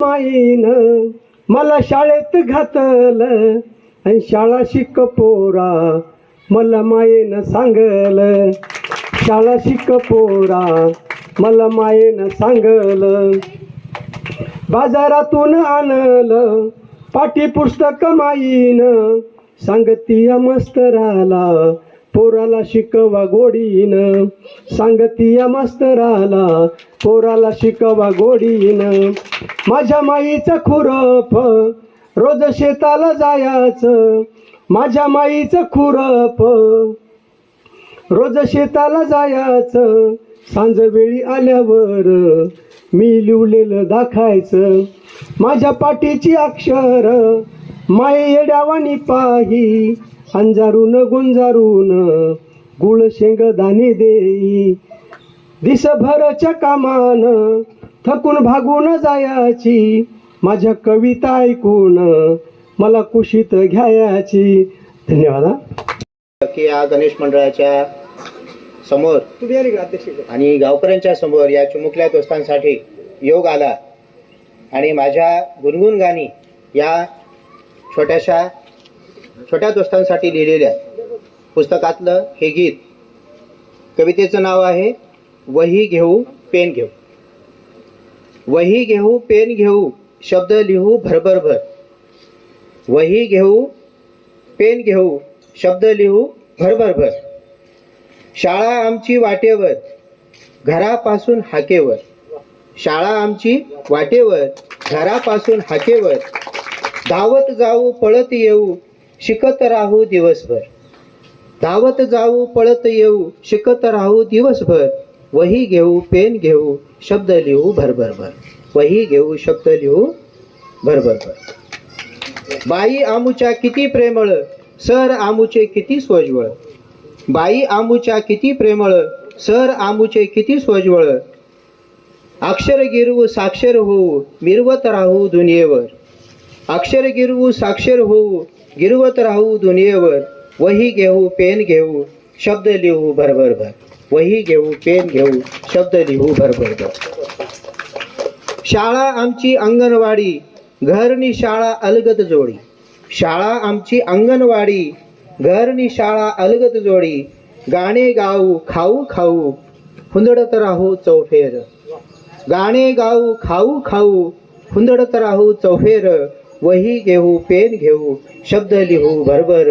माईन मला शाळेत घातलं. आणि शाळा शिक पोरा मला मायेनं सांगलं. शाळा शिक पोरा मला मायेनं सांगलं. बाजारातून आणलं पाठ्यपुस्तक माईन सांगती मस्तराला पोराला शिकवा गोडीनं. सांगतीया मास्तराला पोराला शिकवा गोडीन. माझ्या माईचं खुरप रोज शेताला जायचं. माझ्या माईचं खुरप रोज शेताला जायचं. सांज वेळी आल्यावर मी लिवलेलं दाखायचं. माझ्या पाठीची अक्षर माये येड्यावानी पाही. अंजारून गुंजारून गुळ शेंगदाणे देई. दिसभरच्या कामान थकून भागून जायची. माझ्या कविता ऐकून मला कुशीत घ्यायची. धन्यवाद की या गणेश मंडळाच्या समोर आणि गावकऱ्यांच्या समोर या चिमुकल्या दोस्तांसाठी योग आला. आणि माझ्या गुणगुण गाणी या छोट्याशा छोट्या दोस्तांसाठी लिहिलेल्या पुस्तकातलं हे गीत कवितेचं नाव आहे वही घेऊ पेन घेऊ. वही घेऊ पेन घेऊ शब्द लिहू भरभर भर. वही घेऊ पेन घेऊ शब्द लिहू भरभर भर. शाळा आमची वाटेवर घरापासून हाकेवर. शाळा आमची वाटेवर घरापासून हाकेवर. धावत जाऊ पळत येऊ शिकत राहू दिवसभर. धावत जाऊ पळत येऊ शिकत राहू दिवसभर. वही घेऊ पेन घेऊ शब्द लिहू भरभरभर. वही घेऊ शब्द लिहू भरभरभर. बाई आमूच्या किती प्रेमळ सर आमूचे किती स्वजवळ बाई आमूच्या किती प्रेमळ सर आमूचे किती स्वजवळ अक्षर गिरवू साक्षर होऊ मिरवत राहू दुनियेवर. अक्षर गिरवू साक्षर होऊ गिरवत राहू दुनियेवर वही घेऊ पेन घेऊ शब्द लिहू भरभर भर वही घेऊ पेन घेऊ शब्द लिहू भरभर भर शाळा आमची अंगणवाडी घरनी शाळा अलगत जोडी. शाळा आमची अंगणवाडी घरनी शाळा अलगत जोडी. गाणे गाऊ खाऊ खाऊ हुंदडत राहू चौफेर. गाणे गाऊ खाऊ खाऊ हुंदडत राहू चौफेर. वही घेऊ पेन घेऊ शब्द लिहू भरभर।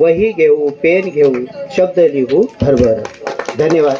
वही घेऊ पेन घेऊ शब्द लिहू भरभर। धन्यवाद।